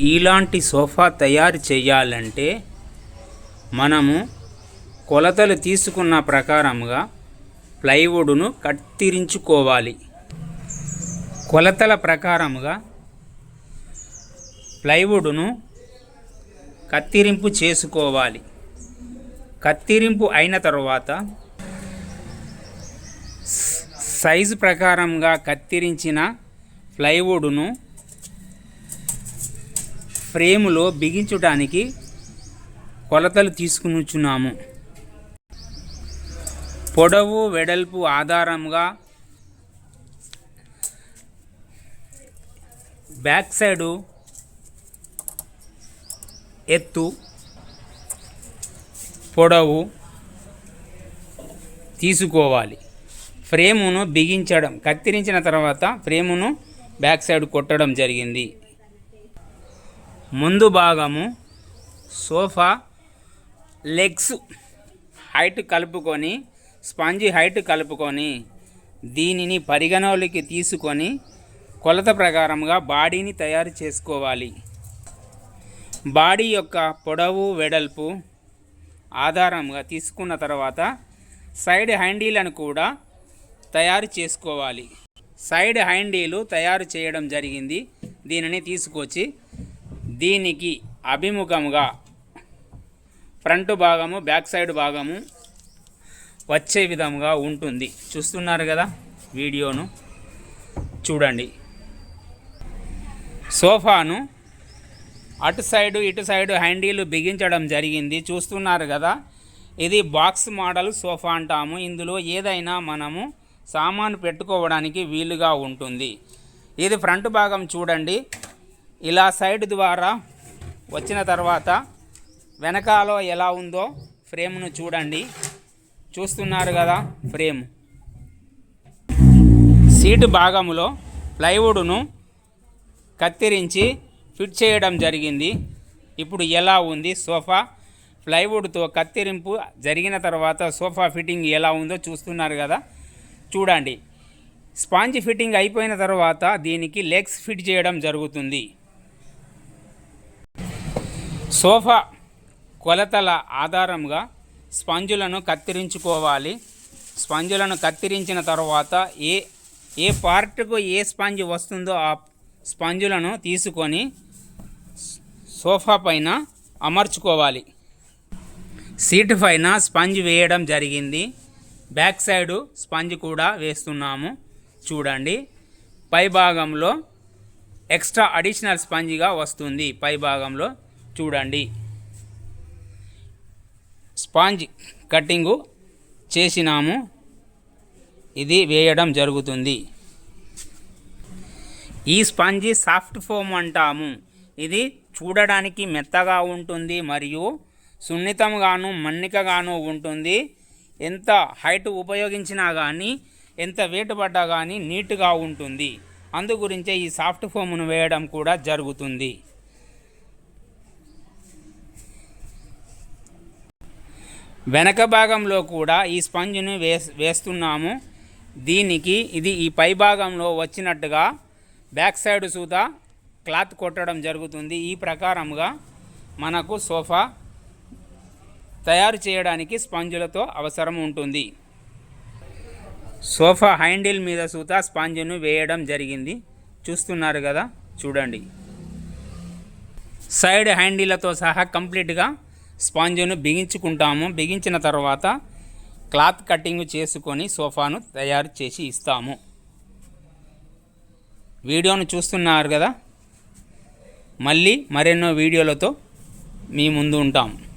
ఇలాంటి సోఫా తయారు చేయాలంటే మనము కొలతలు తీసుకున్న ప్రకారముగా ప్లైవుడ్ను కత్తిరించుకోవాలి. కొలతల ప్రకారముగా ప్లైవుడ్ను కత్తిరింపు చేసుకోవాలి. కత్తిరింపు అయిన తర్వాత సైజు ప్రకారంగా కత్తిరించిన ప్లైవుడ్ను ఫ్రేములో బిగించడానికి కొలతలు తీసుకునిచున్నాము. పొడవు వెడల్పు ఆధారంగా బ్యాక్ సైడు ఎత్తు పొడవు తీసుకోవాలి. ఫ్రేమును బిగించడం కత్తిరించిన తర్వాత ఫ్రేమును బ్యాక్ సైడ్ కొట్టడం జరిగింది. ముందు భాగము సోఫా లెగ్స్ హైట్ కలుపుకొని స్పాంజీ హైట్ కలుపుకొని దీనిని పరిగణలోకి తీసుకొని కొలత ప్రకారంగా బాడీని తయారు చేసుకోవాలి. బాడీ యొక్క పొడవు వెడల్పు ఆధారంగా తీసుకున్న తర్వాత సైడ్ హ్యాండీలను కూడా తయారు చేసుకోవాలి. సైడ్ హ్యాండీలు తయారు చేయడం జరిగింది. దీనిని తీసుకొచ్చి దీనికి అభిముఖముగా ఫ్రంట్ భాగము బ్యాక్ సైడ్ భాగము వచ్చే విధంగా ఉంటుంది. చూస్తున్నారు కదా వీడియోను? చూడండి. సోఫాను అటు సైడు ఇటు సైడు హ్యాండీలు బిగించడం జరిగింది. చూస్తున్నారు కదా ఇది బాక్స్ మోడల్ సోఫా అంటాము. ఇందులో ఏదైనా మనము సామాను పెట్టుకోవడానికి వీలుగా ఉంటుంది. ఇది ఫ్రంట్ భాగం చూడండి. ఇలా సైడ్ ద్వారా వచ్చిన తర్వాత వెనకాల ఎలా ఉందో ఫ్రేమ్ను చూడండి. చూస్తున్నారు కదా ఫ్రేమ్. సీటు భాగములో ప్లైవుడ్ను కత్తిరించి ఫిట్ చేయడం జరిగింది. ఇప్పుడు ఎలా ఉంది? సోఫా ప్లైవుడ్తో కత్తిరింపు జరిగిన తర్వాత సోఫా ఫిట్టింగ్ ఎలా ఉందో చూస్తున్నారు కదా. చూడండి. స్పాంజ్ ఫిట్టింగ్ అయిపోయిన తర్వాత దీనికి లెగ్స్ ఫిట్ చేయడం జరుగుతుంది. సోఫా కొలతల ఆధారంగా స్పంజులను కత్తిరించుకోవాలి. స్పంజులను కత్తిరించిన తర్వాత ఏ ఏ పార్ట్కు ఏ స్పంజ్ వస్తుందో ఆ స్పంజులను తీసుకొని సోఫా పైన అమర్చుకోవాలి. సీట్ పైన స్పంజ్ వేయడం జరిగింది. బ్యాక్ సైడు స్పంజ్ కూడా వేస్తున్నాము. చూడండి. పై భాగంలో ఎక్స్ట్రా అడిషనల్ స్పంజ్గా వస్తుంది. పై భాగంలో చూడండి. స్పాంజ్ కట్టింగు చేసినాము. ఇది వేయడం జరుగుతుంది. ఈ స్పాంజీ సాఫ్ట్ ఫోమ్ అంటాము. ఇది చూడడానికి మెత్తగా ఉంటుంది మరియు సున్నితంగాను మన్నికగాను ఉంటుంది. ఎంత హైట్ ఉపయోగించినా కానీ ఎంత వెయిట్ పడ్డా కానీ నీట్గా ఉంటుంది. అందు గురించే ఈ సాఫ్ట్ ఫోమ్ను వేయడం కూడా జరుగుతుంది. వెనక భాగంలో కూడా ఈ స్పంజ్ను వేస్ వేస్తున్నాము. దీనికి ఇది ఈ పై భాగంలో వచ్చినట్టుగా బ్యాక్ సైడ్ సూత క్లాత్ కొట్టడం జరుగుతుంది. ఈ ప్రకారంగా మనకు సోఫా తయారు చేయడానికి స్పంజులతో అవసరం ఉంటుంది. సోఫా హ్యాండిల్ మీద సూత స్పాంజ్ను వేయడం జరిగింది. చూస్తున్నారు కదా? చూడండి. సైడ్ హ్యాండిలతో సహా కంప్లీట్గా స్పాంజ్ను బిగించుకుంటాము. బిగించిన తర్వాత క్లాత్ కటింగ్ చేసుకొని సోఫాను తయారు చేసి ఇస్తాము. వీడియోను చూస్తున్నారు కదా? మళ్ళీ మరెన్నో వీడియోలతో మీ ముందు ఉంటాము